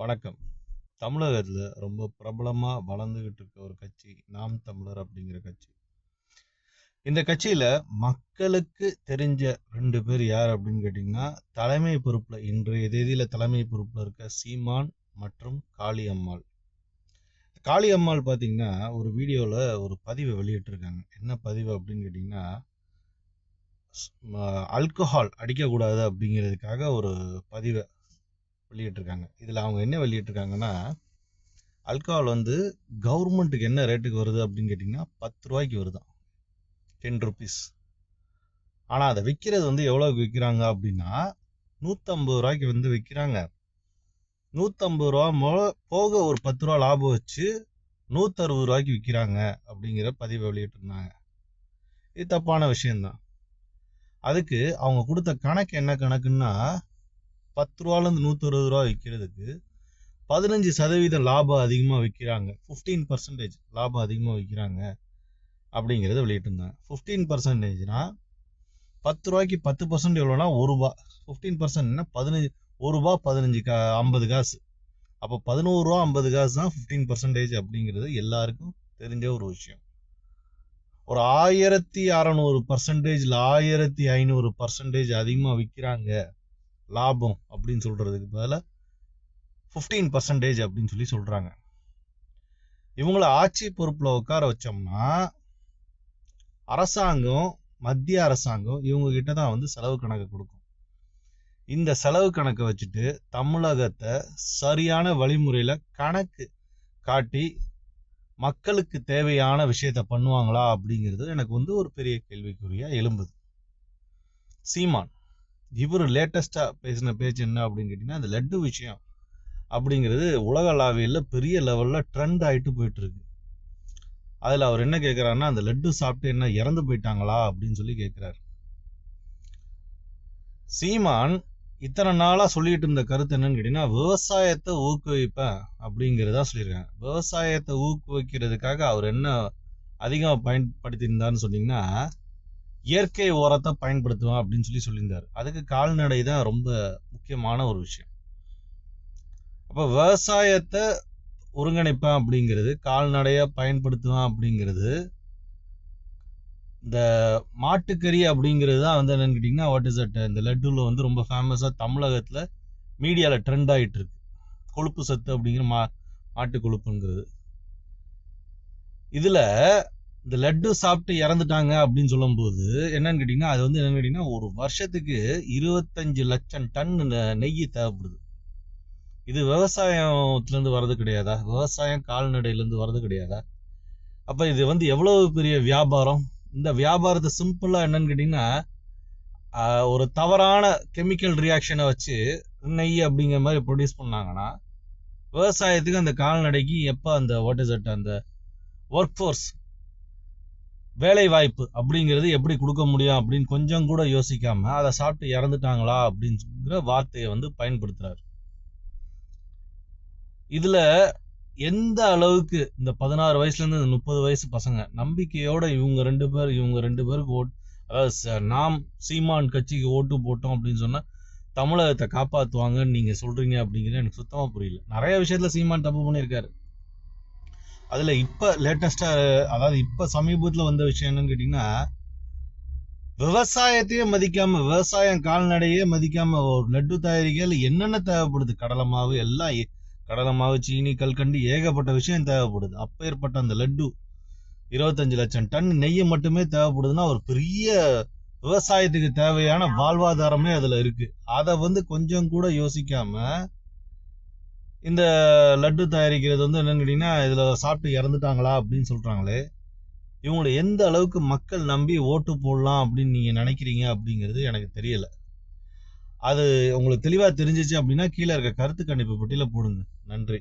வணக்கம். தமிழகத்தில் ரொம்ப பிரபலமாக வளர்ந்துக்கிட்டு இருக்க ஒரு கட்சி, நாம் தமிழர் அப்படிங்கிற கட்சி. இந்த கட்சியில் மக்களுக்கு தெரிஞ்ச ரெண்டு பேர் யார் அப்படின்னு கேட்டிங்கன்னா தலைமை பொறுப்பில் இன்றைய தேதியில் தலைமை பொறுப்பில் இருக்க சீமான் மற்றும் காளியம்மாள். காளியம்மாள் பார்த்தீங்கன்னா, ஒரு வீடியோவில் ஒரு பதிவை வெளியிட்டிருக்காங்க. என்ன பதிவு அப்படின்னு கேட்டிங்கன்னா ஆல்கஹால் அடிக்கக்கூடாது அப்படிங்கிறதுக்காக ஒரு பதிவை வெளியிட்டிருக்காங்க. இதில் அவங்க என்ன வெளியிட்டிருக்காங்கன்னா, அல்கஹால் வந்து கவர்மெண்ட்டுக்கு என்ன ரேட்டுக்கு வருது அப்படின்னு கேட்டிங்கன்னா பத்து ரூபாய்க்கு வருதான் டென் ருபீஸ் ஆனால் அதை விற்கிறது வந்து எவ்வளோக்கு விற்கிறாங்க அப்படின்னா, நூற்றம்பது ரூபாய்க்கு வந்து விற்கிறாங்க நூற்றம்பது ரூபா மொ போக ஒரு பத்து ரூபா லாபம் வச்சு நூற்றறுபது ரூபாய்க்கு விற்கிறாங்க அப்படிங்கிற பதிவை வெளியிட்டிருந்தாங்க. இது தப்பான விஷயம் தான். அதுக்கு அவங்க கொடுத்த கணக்கு என்ன கணக்குன்னா, பத்து ரூபாலேருந்து நூற்றி இருபது ரூபா விற்கிறதுக்கு பதினஞ்சு சதவீதம் லாபம் அதிகமாக விற்கிறாங்க ஃபிஃப்டீன் பர்சன்டேஜ் லாபம் அதிகமாக விற்கிறாங்க அப்படிங்கிறத வெளியிட்டிருந்தாங்க. ஃபிஃப்டீன் பர்சன்டேஜ்னால் பத்து ரூபாய்க்கு பத்து பர்சன்ட் எவ்வளோனா ஒரு ரூபா. ஃபிஃப்டீன் பர்சன்ட்னா பதினஞ்சு ஒரு ரூபா பதினஞ்சு கா ஐம்பது காசு. அப்போ பதினோரு ரூபா ஐம்பது காசு தான் ஃபிஃப்டீன் பர்சன்டேஜ் அப்படிங்கிறது எல்லாருக்கும் தெரிஞ்ச ஒரு விஷயம். ஒரு ஆயிரத்தி அறநூறு பர்சன்டேஜில் ஆயிரத்தி ஐநூறு பர்சன்டேஜ் அதிகமாக விற்கிறாங்க லாபம் அப்படின்னு சொல்கிறதுக்கு பதிலாக ஃபிஃப்டீன் பர்சன்டேஜ் அப்படின்னு சொல்லி சொல்கிறாங்க இவங்கள ஆட்சி பொறுப்பில் உட்கார வச்சோம்னா, அரசாங்கம், மத்திய அரசாங்கம் இவங்ககிட்ட தான் வந்து செலவு கணக்கு கொடுக்கும். இந்த செலவு கணக்கை வச்சுட்டு தமிழகத்தை சரியான வழிமுறையில் கணக்கு காட்டி மக்களுக்கு தேவையான விஷயத்த பண்ணுவாங்களா அப்படிங்கிறது எனக்கு வந்து ஒரு பெரிய கேள்விக்குறியாக எழும்புது. சீமான். இவரு லேட்டஸ்ட்டா பேசின பேச்சு என்ன அப்படின்னு கேட்டிங்கன்னா அந்த லட்டு விஷயம் அப்படிங்கிறது உலகளாவியில் பெரிய லெவல்ல ட்ரெண்ட் ஆயிட்டு போயிட்டு இருக்கு. அதுல அவர் என்ன கேட்குறாருன்னா அந்த லட்டு சாப்பிட்டு என்ன இறந்து போயிட்டாங்களா அப்படின்னு சொல்லி கேட்கிறாரு. சீமான் இத்தனை நாளா சொல்லிட்டு இருந்த கருத்து என்னன்னு கேட்டிங்கன்னா விவசாயத்தை ஊக்குவிப்பேன் அப்படிங்கிறதா சொல்லியிருக்காங்க. விவசாயத்தை ஊக்குவிக்கிறதுக்காக அவர் என்ன அதிகம் பயன்படுத்தியிருந்தாருன்னு சொன்னீங்கன்னா, இயற்கை உரத்தை பயன்படுத்துவேன் அப்படின்னு சொல்லி சொல்லியிருந்தாரு. அதுக்கு கால்நடை தான் ரொம்ப முக்கியமான ஒரு விஷயம். அப்ப விவசாயத்தை ஒருங்கிணைப்பேன் அப்படிங்கிறது, கால்நடையை பயன்படுத்துவேன் அப்படிங்கிறது, இந்த மாட்டுக்கறி அப்படிங்கிறது தான் வந்து என்னன்னு கேட்டிங்கன்னா வாட் இஸ் அட் இந்த லட்டுல வந்து ரொம்ப ஃபேமஸாக தமிழகத்துல மீடியாவில் ட்ரெண்ட் ஆயிட்டு இருக்கு. கொழுப்பு சத்து அப்படிங்கிற மா மாட்டு கொழுப்புங்கிறது. இதுல இந்த லட்டு சாப்பிட்டு இறந்துட்டாங்க அப்படின்னு சொல்லும்போது என்னன்னு கேட்டீங்கன்னா, அது வந்து என்னன்னு கேட்டீங்கன்னா, ஒரு வருஷத்துக்கு 25 லட்சம் டன் நெய் தேவைப்படுது. இது விவசாயத்துலேருந்து வர்றது கிடையாதா? விவசாயம் கால்நடையிலேருந்து வர்றது கிடையாதா? அப்போ இது வந்து எவ்வளவு பெரிய வியாபாரம்? இந்த வியாபாரத்தை சிம்பிளாக என்னன்னு கேட்டிங்கன்னா ஒரு தவறான கெமிக்கல் ரியாக்ஷனை வச்சு நெய் அப்படிங்கிற மாதிரி ப்ரொடியூஸ் பண்ணாங்கன்னா, விவசாயத்துக்கு அந்த கால்நடைக்கு எப்போ அந்த வாட் இஸ் அட் அந்த ஒர்க் ஃபோர்ஸ் வேலை வாய்ப்பு அப்படிங்கிறது எப்படி கொடுக்க முடியும் அப்படின்னு கொஞ்சம் கூட யோசிக்காம, அதை சாப்பிட்டு இறந்துட்டாங்களா அப்படிங்கிற வார்த்தையை வந்து பயன்படுத்துறாரு. இதுல எந்த அளவுக்கு இந்த 16 வயசுலேருந்து இந்த 30 வயசு பசங்க நம்பிக்கையோட இவங்க ரெண்டு பேர் இவங்க ரெண்டு பேருக்கு ஓட் அதாவது நாம் சீமான் கட்சிக்கு ஓட்டு போட்டோம் அப்படின்னு சொன்னா, தமிழகத்தை காப்பாத்துவாங்கன்னு நீங்க சொல்றீங்க அப்படிங்கிறது எனக்கு சுத்தமா புரியல. நிறைய விஷயத்துல சீமான் தப்பு பண்ணியிருக்காரு. அதுல இப்ப லேட்டஸ்ட்டாக அதாவது இப்போ சமீபத்துல வந்த விஷயம் என்னன்னு கேட்டிங்கன்னா விவசாயத்தையே மதிக்காம, விவசாயம் கால்நடையே மதிக்காம ஒரு லட்டு தயாரிக்கையில என்னென்ன தேவைப்படுது? கடலை மாவு எல்லாம் கடலை மாவு, சீனி, கல்கண்டு ஏகப்பட்ட விஷயம் தேவைப்படுது. அப்பேற்பட்ட அந்த லட்டு 25 லட்சம் டன் நெய்யை மட்டுமே தேவைப்படுதுன்னா, ஒரு பெரிய விவசாயத்துக்கு தேவையான வாழ்வாதாரமே அதுல இருக்கு. அதை வந்து கொஞ்சம் கூட யோசிக்காம, இந்த லட்டு தயாரிக்கிறது வந்து என்னன்னு கேட்டிங்கன்னா இதில் சாப்பிட்டு இறந்துட்டாங்களா அப்படின்னு சொல்கிறாங்களே இவங்களை எந்த அளவுக்கு மக்கள் நம்பி ஓட்டு போடலாம் அப்படின்னு நீங்கள் நினைக்கிறீங்க அப்படிங்கிறது எனக்கு தெரியலை அது உங்களுக்கு தெளிவாக தெரிஞ்சுச்சு அப்படின்னா, கீழே இருக்க கருத்து கணிப்பு பட்டியலில் போடுங்க. நன்றி.